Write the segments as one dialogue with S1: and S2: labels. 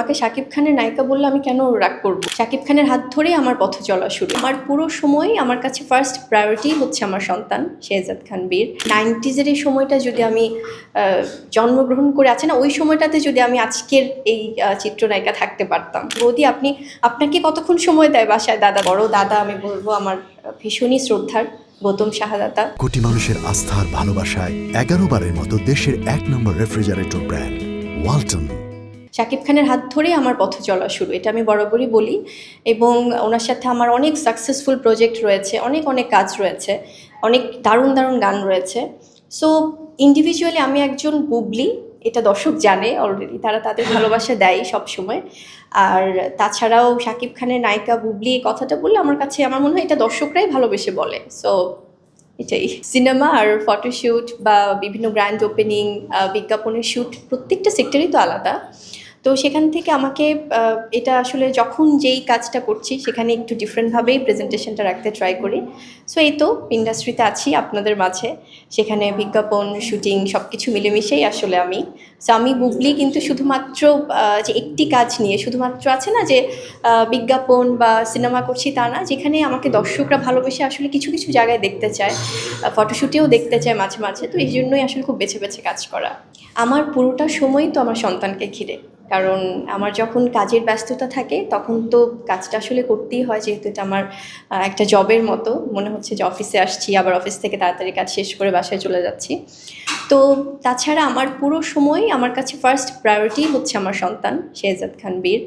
S1: আমাকে শাকিব খানের নায়িকা বললে আমি কেন রাগ করব? শাকিব খানের হাত ধরেই আমার পথ চলা শুরু। আমার পুরো সময় আমার কাছে ফার্স্ট প্রায়োরিটি হচ্ছে আমার সন্তান, শেহজাদ খান বীর। নাইনটিজের এই সময়টা যদি আমি জন্মগ্রহণ করে আছে না, ওই সময়টাতে যদি আমি আজকের এই চিত্রনায়িকা থাকতে পারতাম। বৌদি, আপনি, আপনাকে কতক্ষণ সময় দেয় বাসায়? দাদা, বড় দাদা, আমি বলব আমার ভীষণই শ্রদ্ধার গৌতম শাহাদাতা
S2: কোটি মানুষের আস্থার ভালোবাসায় এগারো বারের মতো দেশের এক নম্বর রেফ্রিজারেটর ব্র্যান্ড, ওয়ালটন।
S1: শাকিব খানের হাত ধরেই আমার পথ চলা শুরু, এটা আমি বরাবরই বলি। এবং ওনার সাথে আমার অনেক সাকসেসফুল প্রজেক্ট রয়েছে, অনেক অনেক কাজ রয়েছে, অনেক দারুণ দারুণ গান রয়েছে। সো ইন্ডিভিজুয়ালি আমি একজন বুবলি, এটা দর্শক জানে অলরেডি তারা তাদের ভালোবাসা দেয় সব সময় আর তাছাড়াও শাকিব খানের নায়িকা বুবলি কথাটা বললে আমার কাছে, আমার মনে হয় এটা দর্শকরাই ভালোবেসে বলে। সো এটাই। সিনেমা আর ফটোশ্যুট বা বিভিন্ন ব্র্যান্ড ওপেনিং বিজ্ঞাপনের শ্যুট প্রত্যেকটা সেক্টরই তো আলাদা। তো সেখান থেকে আমাকে এটা আসলে যখন যেই কাজটা করছি, সেখানে একটু ডিফারেন্টভাবেই প্রেজেন্টেশনটা রাখতে ট্রাই করি। সো এই তো ইন্ডাস্ট্রিতে আছি আপনাদের মাঝে। সেখানে বিজ্ঞাপন শুটিং সব কিছু মিলেমিশেই আসলে আমি। সো আমি বুবলি কিন্তু শুধুমাত্র যে একটি কাজ নিয়ে, শুধুমাত্র আছে না যে বিজ্ঞাপন বা সিনেমা করছি তা না, যেখানে আমাকে দর্শকরা ভালোবেসে আসলে কিছু কিছু জায়গায় দেখতে চায় ফটোশ্যুটেও দেখতে চায় মাঝে মাঝে। তো এই জন্যই আসলে খুব বেছে বেছে কাজ করা। আমার পুরোটা সময় তো আমার সন্তানকে ঘিরে। কারণ আমার যখন কাজের ব্যস্ততা থাকে, তখন তো কাজটা আসলে করতেই হয়, যেহেতু এটা আমার একটা জবের মতো। মনে হচ্ছে যে অফিসে আসছি, আবার অফিস থেকে তাড়াতাড়ি কাজ শেষ করে বাসায় চলে যাচ্ছি। তো তাছাড়া আমার পুরো সময় আমার কাছে ফার্স্ট প্রায়োরিটি হচ্ছে আমার সন্তান, শেহজাদ খান বীর।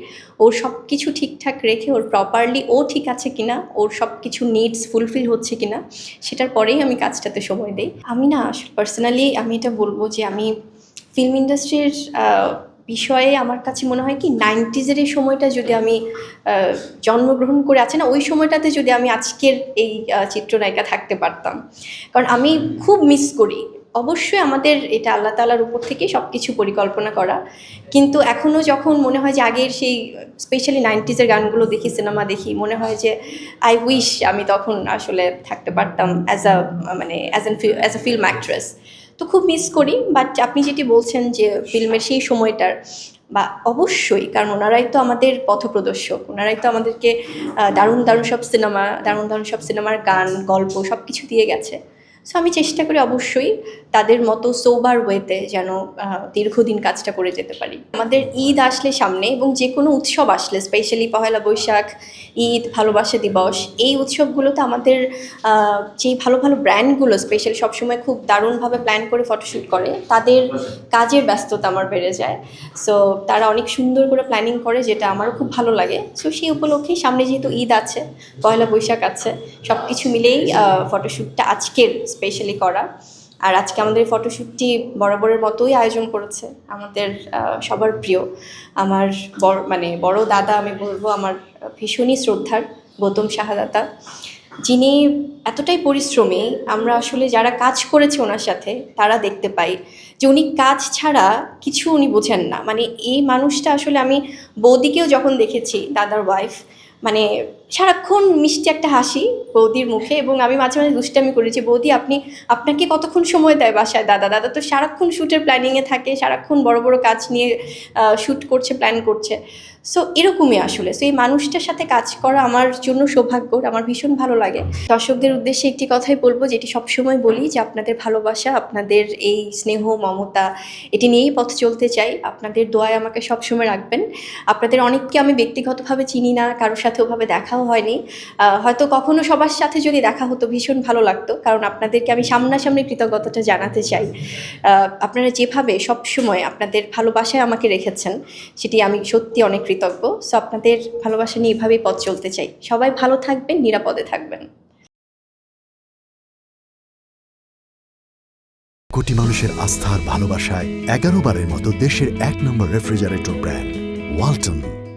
S1: ওর সব কিছু ঠিকঠাক রেখে, ওর প্রপারলি ও ঠিক আছে কিনা, ওর সব কিছু নিডস ফুলফিল হচ্ছে কিনা, সেটার পরেই আমি কাজটাতে সময় দিই। আমি না পার্সোনালি আমি এটা বলব যে আমি ফিল্ম ইন্ডাস্ট্রির বিষয়ে আমার কাছে মনে হয় কি নাইনটিজের এই সময়টা যদি আমি জন্মগ্রহণ করে আছে না, ওই সময়টাতে যদি আমি আজকের এই চিত্রনায়িকা থাকতে পারতাম। কারণ আমি খুব মিস করি। অবশ্যই আমাদের এটা আল্লাহ তালার উপর থেকে সব কিছু পরিকল্পনা করা। কিন্তু এখনও যখন মনে হয় যে আগের সেই স্পেশালি নাইনটিজের গানগুলো দেখি সিনেমা দেখি, মনে হয় যে আই উইশ আমি তখন আসলে থাকতে পারতাম অ্যাজ আ মানে as an as a film actress তো খুব মিস করি বাট আপনি যেটি বলছেন যে ফিল্মের সেই সময়টার, বা অবশ্যই, কারণ ওনারাই তো আমাদের পথপ্রদর্শক, ওনারাই তো আমাদেরকে দারুণ দারুণ সব সিনেমা দারুণ দারুণ সব সিনেমার গান, গল্প সব কিছু দিয়ে গেছে। সো আমি চেষ্টা করি অবশ্যই তাদের মতো সোবার ওয়েতে যেন দীর্ঘদিন কাজটা করে যেতে পারি। আমাদের ঈদ আসলে সামনে এবং যে কোনো উৎসব আসলে স্পেশালি পহেলা বৈশাখ, ঈদ, ভালোবাসা দিবস, এই উৎসবগুলোতে আমাদের যেই ভালো ভালো ব্র্যান্ডগুলো স্পেশালি সবসময় খুব দারুণভাবে প্ল্যান করে ফটোশ্যুট করে, তাদের কাজের ব্যস্ততা আমার বেড়ে যায়। সো তারা অনেক সুন্দর করে প্ল্যানিং করে, যেটা আমারও খুব ভালো লাগে। সো সেই উপলক্ষেই সামনে যেহেতু ঈদ আছে পয়লা বৈশাখ আছে সব কিছু মিলেই ফটোশ্যুটটা আজকের স্পেশালি করা। আর আজকে আমাদের ফটোশ্যুটটি বরাবরের মতোই আয়োজন করেছে আমাদের সবার প্রিয়। আমার বড় মানে বড় দাদা, আমি বলব আমার ভীষণই শ্রদ্ধার, গৌতম শাহাদাতা যিনি এতটাই পরিশ্রমী, আমরা আসলে যারা কাজ করেছে ওনার সাথে, তারা দেখতে পাই যে উনি কাজ ছাড়া কিছু উনি বোঝেন না। মানে এই মানুষটা আসলে আমি বৌদিকেও যখন দেখেছি, দাদার ওয়াইফ মানে সারাক্ষণ মিষ্টি একটা হাসি বৌদির মুখে এবং আমি মাঝে মাঝে দুষ্টামি করেছি বৌদি, আপনি, আপনাকে কতক্ষণ সময় দেয় বাসায়? দাদা দাদা তো সারাক্ষণ শ্যুটের প্ল্যানিংয়ে থাকে, সারাক্ষণ বড় বড় কাজ নিয়ে শ্যুট করছে প্ল্যান করছে। সো এরকমই আসলে। সো এই মানুষটার সাথে কাজ করা আমার জন্য সৌভাগ্য, আমার ভীষণ ভালো লাগে। দর্শকদের উদ্দেশ্যে একটি কথাই বলব, যেটি সবসময় বলি যে আপনাদের ভালোবাসা, আপনাদের এই স্নেহ, মমতা, এটি নিয়েই পথ চলতে চাই। আপনাদের দোয়ায় আমাকে সবসময় রাখবেন। আপনাদের অনেককে আমি ব্যক্তিগতভাবে চিনি না, কারোর সাথে ওভাবে দেখাও হয়নি। হয়তো কখনো সবার সাথে যদি দেখা হতো, ভীষণ ভালো লাগতো। কারণ আপনাদেরকে আমি সামনাসামনি কৃতজ্ঞতাটা জানাতে চাই। আপনারা যেভাবে সবসময় আপনাদের ভালোবাসায় আমাকে রেখেছেন, সেটি আমি সত্যি অনেক কৃতজ্ঞ। সো আপনাদের ভালোবাসা নিয়ে এভাবেই পথ চলতে চাই। সবাই ভালো থাকবেন, নিরাপদে থাকবেন।
S2: কোটি মানুষের আস্থার ভালোবাসায় এগারো বারের মতো দেশের এক নম্বর রেফ্রিজারেটর ব্র্যান্ড, ওয়ালটন।